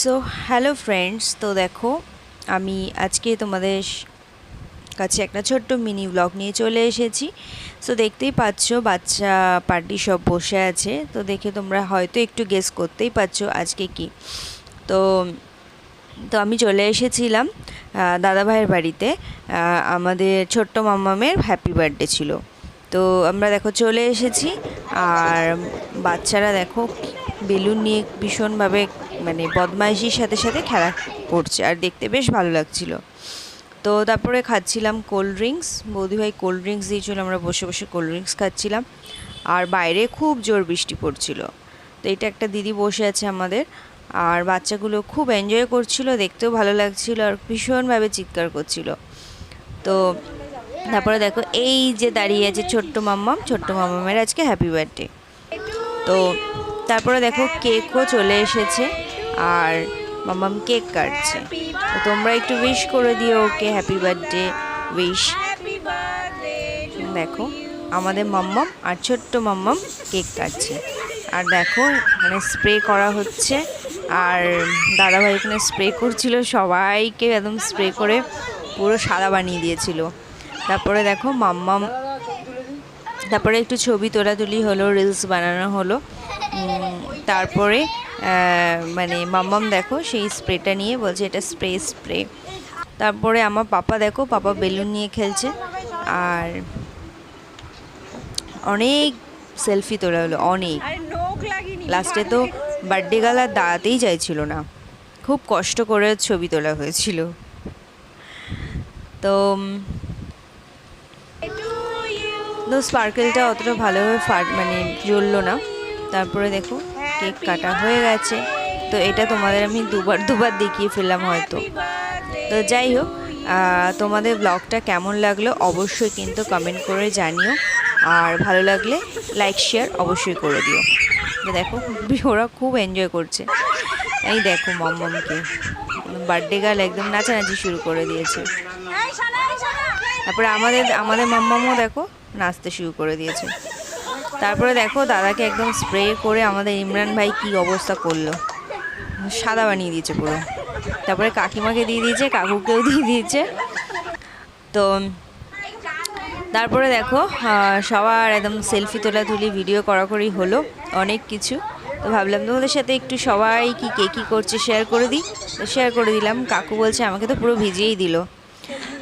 So hello friends তো দেখো, আমি আজকে তোমাদের কাছে একটা ছোট্ট মিনি ব্লগ নিয়ে চলে এসেছি। সো দেখতেই পাচ্ছ বাচ্চা পার্টি সব বসে আছে। তো দেখে তোমরা হয়তো একটু গেস করতেই পারছ আজকে কি। তো তো আমি চলে এসেছিলাম দাদাভাইয়ের বাড়িতে। আমাদের ছোট্ট মাম্মামের হ্যাপি বার্থডে ছিল। তো আমরা দেখো চলে এসেছি, আর বাচ্চারা দেখো, বেলুন নিয়ে ভীষণভাবে মানে বদমাইশির সাথে সাথে খেলা করছে আর দেখতে বেশ ভালো লাগছিল। তো তারপরে খাচ্ছিলাম কোল্ড ড্রিঙ্কস বৌদিভাই কোল্ড ড্রিঙ্কস দিয়েছিল, আমরা বসে বসে কোল্ড ড্রিঙ্কস খাচ্ছিলাম। আর বাইরে খুব জোর বৃষ্টি পড়ছিল। তো এটা একটা দিদি বসে আছে আমাদের। আর বাচ্চাগুলো খুব এনজয় করছিল, দেখতেও ভালো লাগছিল আর ভীষণভাবে চিৎকার করছিল। তো তারপরে দেখো, এই যে দাঁড়িয়ে আছে ছোট্ট মাম্মাম, ছোট্ট মাম্মামের আজকে হ্যাপি বার্থডে তো তারপরে দেখো কেকও চলে এসেছে। আর মাম্মাম কেক কাটছে। তো তোমরা একটু উইশ করে দিও ওকে হ্যাপি বার্থডে উইশ দেখো আমাদের মাম্মাম আর ছোট্ট মাম্মাম কেক কাটছে। আর দেখো মানে স্প্রে করা হচ্ছে। আর দাদাভাই এখানে স্প্রে করছিল সবাইকে একদম স্প্রে করে পুরো সাদা বানিয়ে দিয়েছিল। তারপরে দেখো মাম্মাম তারপরে একটু ছবি তোলাতুলি হলো রিলস বানানো হলো। তারপরে মানে মাম্মাম দেখো সেই স্প্রেটা নিয়ে বলছে এটা স্প্রে স্প্রে। তারপরে আমার পাপা দেখো পাপা বেলুন নিয়ে খেলছে। আর অনেক সেলফি তোলা হলো অনেক। লাস্টে তো বার্থডে গাল দাঁড়াতেই চাইছিল না। খুব কষ্ট করে ছবি তোলা হয়েছিল। তো তো স্পার্কেলটা অতটা ভালোভাবে ফাট মানে জ্বললো না। তারপরে দেখো। কেক কাটা হয়ে গেছে। তো এটা তোমাদের আমি দুবার দুবার দেখিয়ে ফেললাম হয়তো। তো যাই হোক তোমাদের ব্লগটা কেমন লাগল অবশ্যই কিন্তু কমেন্ট করে জানিও। আর ভালো লাগলে লাইক শেয়ার অবশ্যই করে দিও। দেখো, ওরা খুব এনজয় করছে। এই দেখো মমমকে বার্থডে গার্ল একদম নাচানাচি শুরু করে দিয়েছে। তারপরে আমাদের আমাদের মাম্মামও দেখো নাচতে শুরু করে দিয়েছে। তারপরে দেখো দাদাকে একদম স্প্রে করে আমাদের ইমরান ভাই কি অবস্থা করল। সাদা বানিয়ে দিয়েছে পুরো। তারপরে কাকিমাকে দিয়ে দিয়েছে, কাকুকেও দিয়ে দিয়েছে। তো তারপরে দেখো সবার একদম সেলফি তোলাতুলি ভিডিও করাকরি হলো অনেক কিছু। তো ভাবলাম তোমাদের সাথে একটু সবাই কি, কে কী করছে শেয়ার করে দিই। তো শেয়ার করে দিলাম। কাকু বলছে, আমাকে তো পুরো ভিজিয়েই দিল।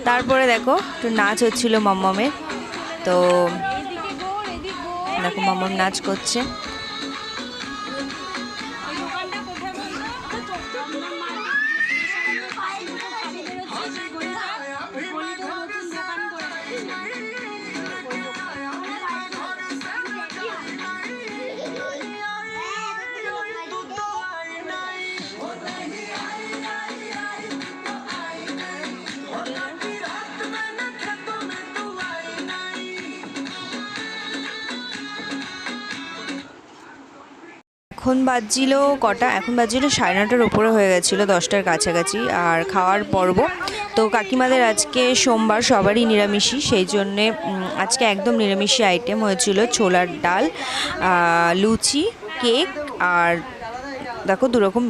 তারপরে দেখো, একটু নাচ হচ্ছিল মাম্মামের তো দেখো মাম্মাম নাচ করছে। এখন বাজছিল কটা? এখন বাজছিল সাড়ে নটার উপরে হয়ে গেছিল, দশটার কাছাকাছি। আর খাওয়ার পর্ব, তো কাকিমাদের আজকে সোমবার সবারই নিরামিষই, সেই জন্যে আজকে একদম নিরামিষি আইটেম হয়েছিল ছোলার ডাল লুচি, কেক আর দেখো দুরকম